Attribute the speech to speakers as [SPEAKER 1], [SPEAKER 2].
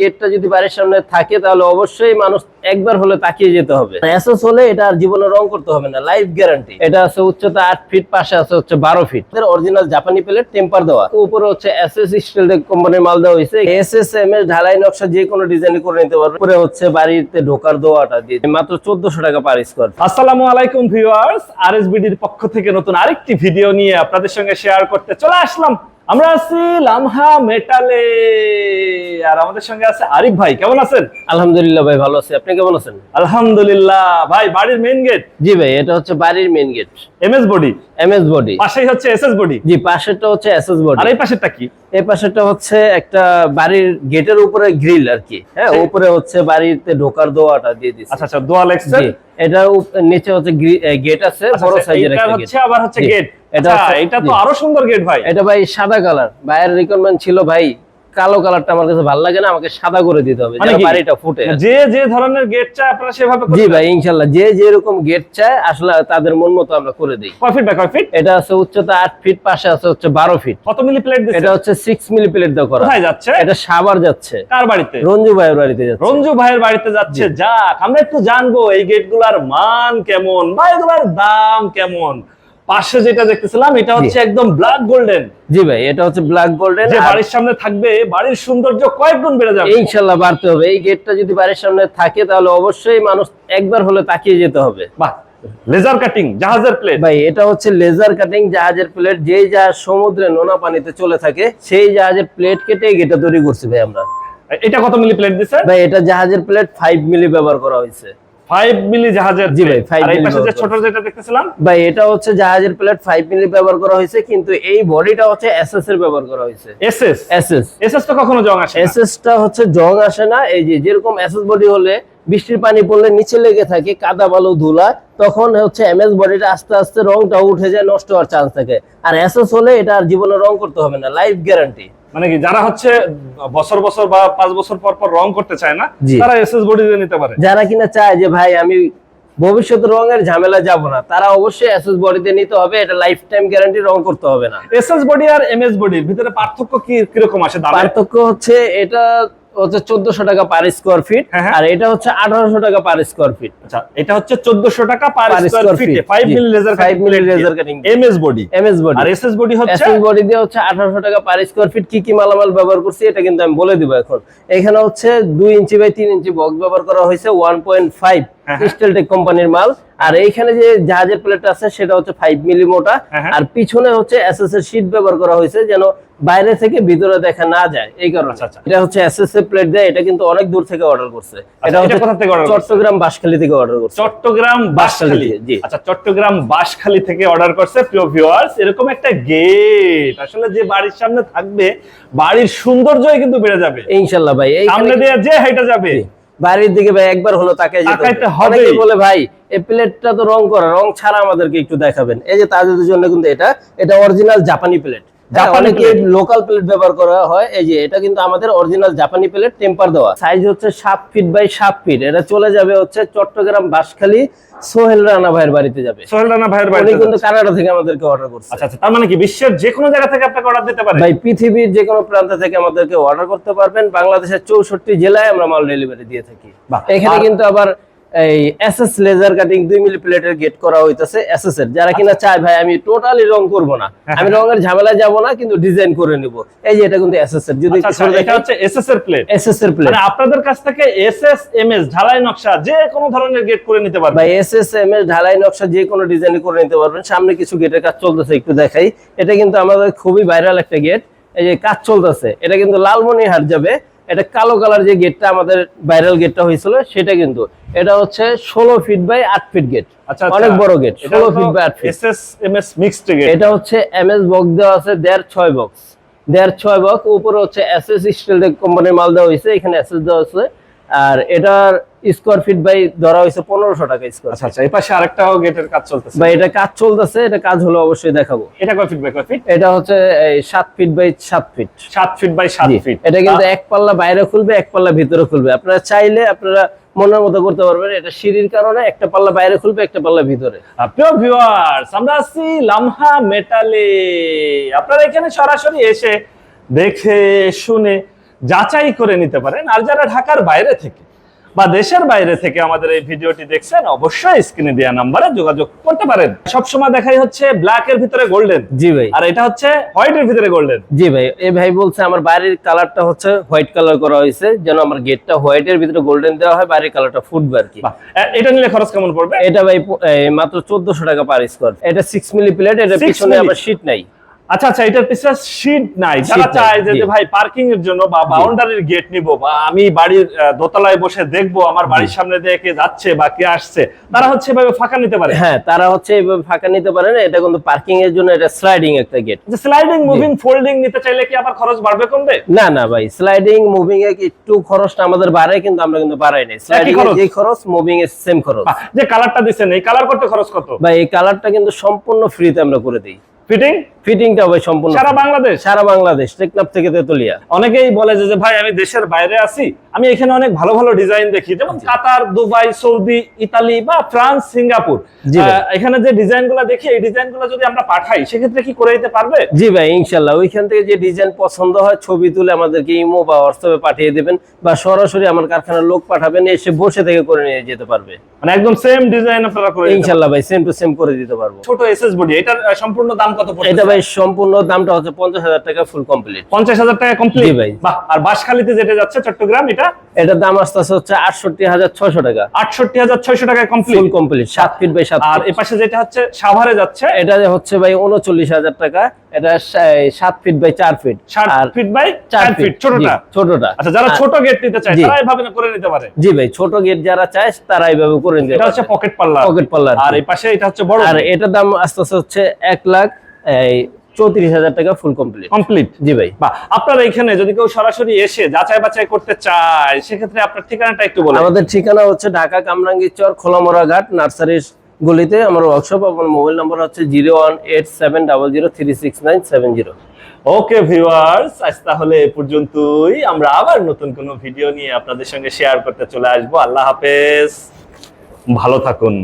[SPEAKER 1] গেটটা যদি বাড়ির সামনে থাকে, তাহলে অবশ্যই মানুষ একবার হলে তাকিয়ে যেতে হবে। এসএস হলে এটা আর জীবনে রং করতে হবে না লাইফ গ্যারান্টি এটা আছে উচ্চতা আট ফিট পাশে আছে হচ্ছে বারো ফিট অরিজিনাল জাপানি প্লেট টেম্পার দেওয়া। উপরে হচ্ছে এসএস স্টিল কোম্পানির মাল দেওয়া হয়েছে এসএস এম এস ঢালাই নকশা যে কোনো ডিজাইন করে নিতে পারবে। উপরে হচ্ছে বাড়িতে ঢোকার দোয়াটা দিয়ে মাত্র চোদ্দশো টাকা পার স্কোয়ার
[SPEAKER 2] আসসালামু আলাইকুম ভিউয়ার্স আরএসবিডির পক্ষ থেকে নতুন আরেকটি ভিডিও নিয়ে আপনাদের সঙ্গে শেয়ার করতে চলে আসলাম। আমরা আছি লামহা মেটালে। আর আমাদের সঙ্গে আছে আরিফ ভাই কেমন আছেন?
[SPEAKER 1] আলহামদুলিল্লাহ ভাই ভালো আছি। আপনি কেমন আছেন?
[SPEAKER 2] আলহামদুলিল্লাহ। ভাই বাড়ির মেইন গেট
[SPEAKER 1] জি ভাই এটা হচ্ছে বাড়ির main gate
[SPEAKER 2] MS body
[SPEAKER 1] MS body
[SPEAKER 2] পাশেই হচ্ছে এসএস বডি
[SPEAKER 1] জি পাশেরটা হচ্ছে এসএস বডি
[SPEAKER 2] আর এই পাশেরটা কি?
[SPEAKER 1] এই পাশেরটা হচ্ছে একটা বাড়ির গেটের উপরে গ্রিল আর কি। হ্যাঁ উপরে হচ্ছে বাড়িতে ঢোকার দোয়াটা দিয়ে দিচ্ছে
[SPEAKER 2] আচ্ছা আচ্ছা দোয়াল এক্সেল
[SPEAKER 1] এটা নিচে হচ্ছে গেট আছে বড় সাইজের একটা গেট
[SPEAKER 2] হচ্ছে আবার হচ্ছে গেট
[SPEAKER 1] এটা
[SPEAKER 2] এটা তো আরও সুন্দর গেট ভাই।
[SPEAKER 1] এটা ভাই সাদা কালার ভাইয়ের রিকোয়ারমেন্ট ছিল ভাই কালো কালারটা আমার কাছে ভালো লাগে না আমাকে সাদা করে দিতে হবে
[SPEAKER 2] মানে
[SPEAKER 1] যেন বাড়িটা ফুটে।
[SPEAKER 2] যে যে ধরনের গেট চাই আপনারা সেভাবে
[SPEAKER 1] জি ভাই ইনশাল্লাহ। যে যেরকম গেট চায় আসলে তাদের মন মতো আমরা করে দিই।
[SPEAKER 2] কয় ফিট বাই কয় ফিট
[SPEAKER 1] এটা আছে উচ্চতা ফিট পাশে আছে হচ্ছে বারো ফিট
[SPEAKER 2] কত মিলি প্লেট
[SPEAKER 1] এটা হচ্ছে সিক্স মিলি প্লেট দেওয়া করা।
[SPEAKER 2] কোথায় যাচ্ছে?
[SPEAKER 1] এটা সাবার যাচ্ছে।
[SPEAKER 2] কার বাড়িতে?
[SPEAKER 1] রঞ্জু ভাইয়ের বাড়িতে যাচ্ছে।
[SPEAKER 2] রঞ্জু ভাইয়ের বাড়িতে যাচ্ছে। যাক আমরা একটু জানব এই গেটগুলার মান কেমন বা এগুলার দাম কেমন। পাশে যেটা দেখতেছিলাম এটা হচ্ছে একদম ব্ল্যাক গোল্ডেন
[SPEAKER 1] জি ভাই এটা হচ্ছে ব্ল্যাক গোল্ডেন
[SPEAKER 2] যে বাড়ির সামনে থাকবে বাড়ির সৌন্দর্য কয়েক গুণ বেড়ে যাবে।
[SPEAKER 1] ইনশাল্লাহ বাড়তে হবে। এই গেটটা যদি বাড়ির সামনে থাকে তাহলে অবশ্যই মানুষ একবার হলে তাকিয়ে যেতে হবে।
[SPEAKER 2] বাহ লেজার কাটিং জাহাজের প্লেট
[SPEAKER 1] ভাই এটা হচ্ছে লেজার কাটিং জাহাজের প্লেট যেই জাহাজ সমুদ্রে নোনা পানিতে চলে থাকে সেই জাহাজের প্লেট কেটে গেটটা তৈরি করছি ভাই আমরা।
[SPEAKER 2] এটা কত মিলি প্লেট দিছে?
[SPEAKER 1] ভাই এটা জাহাজের প্লেট ফাইভ মিলি ব্যবহার করা হয়েছে।
[SPEAKER 2] ফাইভ মিলি জাহাজের
[SPEAKER 1] জি ভাই,
[SPEAKER 2] plate।
[SPEAKER 1] five
[SPEAKER 2] আর এই
[SPEAKER 1] milli
[SPEAKER 2] পাশে যে ছোট যেটা দেখতেছিলাম?
[SPEAKER 1] ভাই এটা হচ্ছে জাহাজের প্লেট ফাইভ মিলি ব্যবহার করা হয়েছে কিন্তু এই বডিটা হচ্ছে এসএস এর ব্যবহার করা হয়েছে।
[SPEAKER 2] এসএস
[SPEAKER 1] এসএস
[SPEAKER 2] এসএস তো কখনো জং আসে না।
[SPEAKER 1] এসএসটা হচ্ছে জং আসে না এই যে যেরকম এসএস বডি হলে বৃষ্টির পানি পড়লে নিচে লেগে থাকে কাদা বালু ধুলা তখন হচ্ছে এমএস বডিটা আস্তে আস্তে রংটা উঠে যায় নষ্ট হওয়ার চান্স থাকে। আর এসএস হলে এটা আর জীবনে রং করতে হবে না লাইফ গ্যারান্টি
[SPEAKER 2] মানে কি যারা হচ্ছে বছর বছর বা পাঁচ বছর পর পর রং করতে চায় না। তারা এসএস বডি নিতে পারে।
[SPEAKER 1] যারা কিনা চায় যে ভাই আমি ভবিষ্যৎ রঙের ঝামেলা যাব না তারা অবশ্যই এসএস বডিতে নিতে হবে এটা লাইফ টাইম গ্যারান্টি রং করতে হবে না।
[SPEAKER 2] এসএস বডি আর এমএস বডির ভিতরে পার্থক্য কি কীরকম আছে
[SPEAKER 1] পার্থক্য হচ্ছে এটা হচ্ছে 1400 টাকা পার স্কয়ার ফিট আর এটা হচ্ছে 1800 টাকা পার স্কয়ার ফিট
[SPEAKER 2] আচ্ছা এটা হচ্ছে 1400 টাকা per square feet 5 milli laser
[SPEAKER 1] 5 milli laser cutting
[SPEAKER 2] MS body
[SPEAKER 1] MS body
[SPEAKER 2] আর এসএস বডি হচ্ছে
[SPEAKER 1] এসএস বডি দিয়ে হচ্ছে 1800 টাকা পার স্কয়ার ফিট কি কি মালামাল ব্যবহার করছি এটা কিন্তু আমি বলে দিব এখন। এখানে হচ্ছে 2 ইঞ্চি বাই 3 ইঞ্চি বক্স ব্যবহার করা হয়েছে
[SPEAKER 2] 1.5
[SPEAKER 1] স্টেলটেক কোম্পানির মাল। আর এইখানে যে জাহাজের প্লেট আছে সেটা হচ্ছে ফাইভ মিলি মোটা
[SPEAKER 2] হ্যাঁ, হ্যাঁ।
[SPEAKER 1] আর পিছনে হচ্ছে এসএস এর শীট ব্যবহার করা হয়েছে যেন বাইরে থেকে ভিতরে দেখা না যায়। এই কারণে।
[SPEAKER 2] আচ্ছা, আচ্ছা।
[SPEAKER 1] এটা হচ্ছে এসএস এর প্লেট দেয় এটা কিন্তু অনেক দূর থেকে অর্ডার করছে। এটা
[SPEAKER 2] এটা
[SPEAKER 1] হচ্ছে
[SPEAKER 2] কোথা থেকে order
[SPEAKER 1] চট্টগ্রাম বাঁশখালী থেকে অর্ডার করছে।
[SPEAKER 2] চট্টগ্রাম বাঁশখালী,
[SPEAKER 1] জি।
[SPEAKER 2] আচ্ছা চট্টগ্রাম বাঁশখালী থেকে অর্ডার করছে প্রিয় ভিউয়ার্স এরকম একটা গেট আসলে যে বাড়ির সামনে থাকবে বাড়ির সৌন্দর্যই কিন্তু বেড়ে যাবে।
[SPEAKER 1] ইনশাল্লাহ ভাই এই
[SPEAKER 2] সামনে দিয়ে যে হাইটা যাবে
[SPEAKER 1] বাড়ির দিকে ভাই একবার হলো
[SPEAKER 2] তাকে
[SPEAKER 1] অনেকে বলে ভাই এই প্লেটটা তো রং করা রং ছাড়া আমাদেরকে একটু দেখাবেন। এই যে তাদের জন্য কিন্তু এটা এটা অরিজিনাল জাপানি প্লেট
[SPEAKER 2] জাপানি plate।
[SPEAKER 1] লোকাল প্লেট ব্যবহার করা হয়। এই যে এটা কিন্তু আমাদের অরিজিনাল জাপানি প্লেট টেম্পার দেওয়া। সাইজ হচ্ছে সাত ফিট বাই সাত ফিট এটা চলে যাবে হচ্ছে চট্টগ্রাম বাঁশখালী সোহেল রানা ভাইয়ের বাড়িতে যাবে।
[SPEAKER 2] সোহেল রানা ভাইয়ের বাড়িতে
[SPEAKER 1] কিন্তু কানাডা থেকে আমাদেরকে অর্ডার করছে।
[SPEAKER 2] আচ্ছা আচ্ছা তার মানে কি বিশ্বের যে কোনো জায়গা থেকে আপনাকে অর্ডার দিতে পারে?
[SPEAKER 1] ভাই পৃথিবীর যে কোনো প্রান্ত থেকে আমাদেরকে অর্ডার করতে পারবেন। বাংলাদেশের চৌষট্টি জেলায় আমরা মাল ডেলিভারি দিয়ে থাকি। এখানে কিন্তু আবার এই এসএস লেজার কাটিং দুই মিলি প্লেটের গেট করা হইতাছে এসএস এর। যারা কিনা চায় ভাই আমি টোটালি রং করব না। আমি রঙের ঝামেলা যাব না কিন্তু ডিজাইন করে নিব। এই যে এটা কিন্তু এসএস এর। যদি
[SPEAKER 2] আচ্ছা, আচ্ছা, এটা হচ্ছে এসএস এর প্লেট
[SPEAKER 1] এসএস এর প্লেট
[SPEAKER 2] মানে আপনাদের কাছ থেকে এসএস এমএস ঢালাই নকশা যে কোনো ধরনের গেট করে নিতে পারবে
[SPEAKER 1] ভাই এসএস এম এস ঢালাই নকশা যে কোনো ডিজাইন করে নিতে পারবেন। সামনে কিছু গেটের কাজ চলতেছে একটু দেখাই। এটা কিন্তু আমাদের খুবই ভাইরাল একটা গেট এই যে কাজ চলতেছে। এটা কিন্তু লালমনিহাট যাবে। এটা কালো কালার যে গেটটা আমাদের ভাইরাল গেটটা হয়েছিল সেটা কিন্তু। এটা হচ্ছে ষোলো ফিট বাই আট ফিট গেট
[SPEAKER 2] আচ্ছা
[SPEAKER 1] অনেক বড় গেট ষোলো ফিট বাই আট ফিট
[SPEAKER 2] মিক্সড গেট
[SPEAKER 1] এটা হচ্ছে এম এস বক্স দেওয়া আছে দেড় ছয় বক্স দেড় ছয় বক্স উপরে হচ্ছে এস এস স্টিল কোম্পানির মাল দেওয়া হয়েছে এখানে এস এস দেওয়া আছে। আর এটার স্কোয়ার ফিট বাই ধরা হয়েছে পনেরোশো টাকা স্কোয়ার
[SPEAKER 2] আচ্ছা আচ্ছা এই পাশে আরেকটাও গেটের কাজ চলতেছে।
[SPEAKER 1] বা এটা কাজ চলতেছে এটা কাজ হলো অবশ্যই দেখাবো।
[SPEAKER 2] এটা কয় ফিট বাই কয় ফিট
[SPEAKER 1] এটা হচ্ছে এই সাত ফিট বাই সাত ফিট
[SPEAKER 2] সাত ফিট বাই সাত ফিট
[SPEAKER 1] এটা কিন্তু এক পাল্লা বাইরে খুলবে এক পাল্লা ভিতরে খুলবে। আপনারা চাইলে আপনারা মনের মতো করতে পারবেন এটা সিঁড়ির কারণে একটা পাল্লা বাইরে খুলবে একটা পাল্লা ভিতরে।
[SPEAKER 2] প্রিয় ভিউয়ার্স আমরা আছি লামহা মেটালে। আপনারা এখানে সরাসরি এসে দেখে শুনে যাচাই করে নিতে পারেন। আর যারা ঢাকার বাইরে থেকে বা দেশের বাইরে থেকে আমাদের এই ভিডিওটি দেখছেন অবশ্যই স্ক্রিনে দেওয়া নাম্বারে যোগাযোগ করতে পারেন। সবসময় দেখাই হচ্ছে ব্ল্যাক এর ভিতরে গোল্ডেন
[SPEAKER 1] জি ভাই।
[SPEAKER 2] আর এটা হচ্ছে হোয়াইট এর ভিতরে গোল্ডেন
[SPEAKER 1] জি ভাই এই ভাই বলছে আমার বাইরের কালারটা হচ্ছে হোয়াইট কালার করা হয়েছে যেন আমার গেটটা হোয়াইট এর ভিতরে গোল্ডেন দেওয়া হয় বাইরের কালারটা ফুটবে আর কি।
[SPEAKER 2] এটা নিলে খরচ কেমন পড়বে?
[SPEAKER 1] এটা ভাই মাত্র চোদ্দশো টাকা পার স্কোয়ার এটা সিক্স মিলি প্লেট এটা
[SPEAKER 2] 6
[SPEAKER 1] পিছনে। আবার শীট নাই।
[SPEAKER 2] আচ্ছা আচ্ছা এটার পিছনে শীট নাই। যারা চায় যে ভাই পার্কিং এর জন্য বা বাউন্ডারির গেট নিব বা আমি বাড়ির দোতলায় বসে দেখব আমার বাড়ির সামনে দিয়ে কে যাচ্ছে বা কে আসছে তারা হচ্ছে এভাবে ফাঁকা নিতে পারে?
[SPEAKER 1] হ্যাঁ তারা হচ্ছে এইভাবে ফাঁকা নিতে পারে না। এটা কিন্তু পার্কিং এর জন্য এটা স্লাইডিং একটা গেট
[SPEAKER 2] স্লাইডিং মুভিং ফোল্ডিং নিতে চাইলে কি আবার খরচ বাড়বে কমবে?
[SPEAKER 1] না না ভাই স্লাইডিং মুভিং এ একটু খরচটা আমাদের বাড়ায় কিন্তু আমরা কিন্তু বাড়াই নাই। স্লাইডিং এর
[SPEAKER 2] খরচ?
[SPEAKER 1] যে খরচ মুভিং এর সেম খরচ
[SPEAKER 2] যে কালারটা দিচ্ছেন এই কালার করতে খরচ কত?
[SPEAKER 1] ভাই এই কালারটা কিন্তু সম্পূর্ণ ফ্রিতে আমরা করে দিই।
[SPEAKER 2] ফিটিং
[SPEAKER 1] ফিটিংটা ভাই সম্পূর্ণ
[SPEAKER 2] সারা বাংলাদেশ?
[SPEAKER 1] সারা বাংলাদেশ টেকনাফ থেকে তেতুলিয়া।
[SPEAKER 2] অনেকেই বলে যে ভাই আমি দেশের বাইরে আছি। আমি এখানে অনেক ভালো ভালো ডিজাইন দেখি যেমন কাতার দুবাই সৌদি ইতালি বা ফ্রান্স সিঙ্গাপুর। এখানে যে দেখি এই যদি আমরা পাঠাই সেক্ষেত্রে কি করে দিতে পারবে?
[SPEAKER 1] জি ভাই ইনশাল্লাহ। ওইখান থেকে যে ডিজাইন পছন্দ হয় ছবি তুলে আমাদেরকে ইমো বা হোয়াটসঅ্যাপে পাঠিয়ে দেবেন বা সরাসরি আমার কারখানার লোক পাঠাবেন এসে বসে থেকে করে নিয়ে যেতে পারবে।
[SPEAKER 2] মানে একদম সেম ডিজাইন আপনারা করে
[SPEAKER 1] ইনশাল্লাহ ভাই সেম টু সেম করে দিতে পারব।
[SPEAKER 2] ছোট এসএস বডি এটার সম্পূর্ণ দাম কত
[SPEAKER 1] এটা ভাই সম্পূর্ণ দামটা হচ্ছে পঞ্চাশ হাজার টাকা ফুল কমপ্লিট
[SPEAKER 2] পঞ্চাশ হাজার টাকা কমপ্লিট
[SPEAKER 1] ভাই।
[SPEAKER 2] আর বাসখালীতে যেটা যাচ্ছে চট্টগ্রাম এটা?
[SPEAKER 1] এটার দাম আসতে আসতে হচ্ছে আটষট্টি হাজার ছয়শো টাকা।
[SPEAKER 2] আটষট্টি হাজার ছয়শো টাকায় কমপ্লিট
[SPEAKER 1] ফুল কমপ্লিট সাত ফিট বাই সাত
[SPEAKER 2] আর
[SPEAKER 1] ফিট
[SPEAKER 2] এ পাশে যেটা হচ্ছে সাভারে যাচ্ছে?
[SPEAKER 1] এটা হচ্ছে ভাই উনচল্লিশ হাজার টাকা এটা সাত ফিট বাই চার ফিট আর
[SPEAKER 2] ফিট বাই
[SPEAKER 1] চার
[SPEAKER 2] ফিট ছোটটা?
[SPEAKER 1] ছোটটা।
[SPEAKER 2] আচ্ছা যারা ছোট গেট নিতে চায়। তারা এইভাবে করে নিতে পারে?
[SPEAKER 1] জি ভাই ছোট গেট যারা চায় তারা এইভাবে করে নিতে
[SPEAKER 2] এটা হচ্ছে পকেট পাল্লা
[SPEAKER 1] পকেট পাল্লা
[SPEAKER 2] আর এই পাশে এটা হচ্ছে বড়
[SPEAKER 1] আর এটার দাম আস্তে আস্তে হচ্ছে এক লাখ এই চৌত্রিশ হাজার টাকা ফুল কমপ্লিট
[SPEAKER 2] কমপ্লিট
[SPEAKER 1] জি ভাই।
[SPEAKER 2] বা আপনারা এখানে যদি কেউ সরাসরি এসে যাচাই বাছাই করতে চায় সেক্ষেত্রে আপনার ঠিকানাটা একটু বলুন।
[SPEAKER 1] আমাদের ঠিকানা হচ্ছে ঢাকা কামরাঙ্গি চর খোলামোড়া ঘাট নার্সারি গলিতে। আমার ওয়ার্কশপ আমার মোবাইল নম্বর হচ্ছে zero one eight seven double zero three six nine seven zero
[SPEAKER 2] okay viewers আজ তাহলে এ পর্যন্তই। আমরা আবার নতুন কোনো ভিডিও নিয়ে আপনাদের সঙ্গে শেয়ার করতে চলে আসব। আল্লাহ হাফেজ। ভালো থাকুন।